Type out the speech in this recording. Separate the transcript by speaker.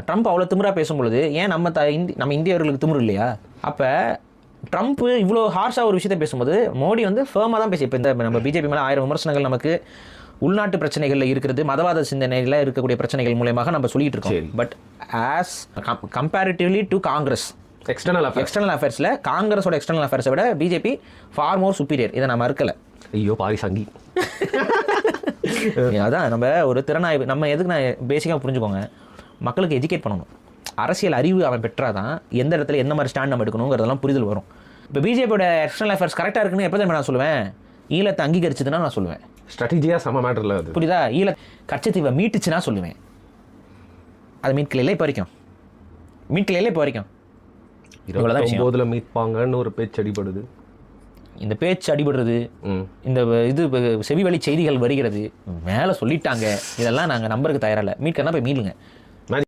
Speaker 1: Trump அவ்வளோ திமிரா பேசும்பொழுது ஏன் நம்ம த இந்தி நம்ம இந்தியர்களுக்கு திமிரு இல்லையா? அப்போ ட்ரம்ப் இவ்வளோ ஹார்ஷாக ஒரு விஷயத்தை பேசும்போது மோடி வந்து ஃபேமாக தான் பேசி இப்போ இந்த நம்ம பிஜேபி மேலே ஆயிரம் விமர்சனங்கள் நமக்கு உள்நாட்டு பிரச்சனைகளில் இருக்கிறது மதவாத சிந்தனையில் இருக்கக்கூடிய பிரச்சனைகள் மூலயமாக நம்ம சொல்லிட்டு இருக்கோம். But as comparatively to Congress
Speaker 2: external
Speaker 1: external அஃபேர்ஸில் காங்கிரஸோட எக்ஸ்டர்னல் அஃபேர்ஸை விட பிஜேபி ஃபார் மோர் சுப்பீரியர் இதை நான் மறுக்கலை.
Speaker 2: ஐயோ பாரி சங்கி.
Speaker 1: அதான் நம்ம ஒரு திறனாய்வு நம்ம எதுக்கு நான் பேசிக்காக புரிஞ்சுக்கோங்க? மக்களுக்கு எஜுகேட் பண்ணணும். அரசியல் அறிவு அவன் பெற்றாதான் எந்த இடத்துல எந்த மாதிரி ஸ்டாண்ட் நம்ம எடுக்கணுங்கிறதெல்லாம் புரிதல் வரும். இப்போ பிஜேபியோட எக்ஸ்டர்னல் அஃபேர்ஸ் கரெக்டாக இருக்குன்னு எப்போ நான் சொல்லுவேன். ஈழத்தை அங்கீகரிச்சதுன்னா நான் சொல்லுவேன்.
Speaker 2: ஸ்ட்ராட்டஜியாக செம மேட்டரில் அது.
Speaker 1: புரியுதா? ஈழ கச்சத்தீவை மீட்டுச்சுன்னா சொல்லுவேன். அது மீட்கலையில இப்போ வரைக்கும். மீட்கலையில இப்போ வரைக்கும்.
Speaker 2: இருபத்தொம்போதில் மீட்பாங்கன்னு ஒரு பேச்சு அடிபடுது.
Speaker 1: இந்த பேச்சு அடிபடுறது இந்த இது செவி வழி செய்திகள் வருகிறது மேலே சொல்லிட்டாங்க. இதெல்லாம் நாங்கள் நம்பருக்கு தயாரில்லை. மீட்கனா போய் மீளுங்க.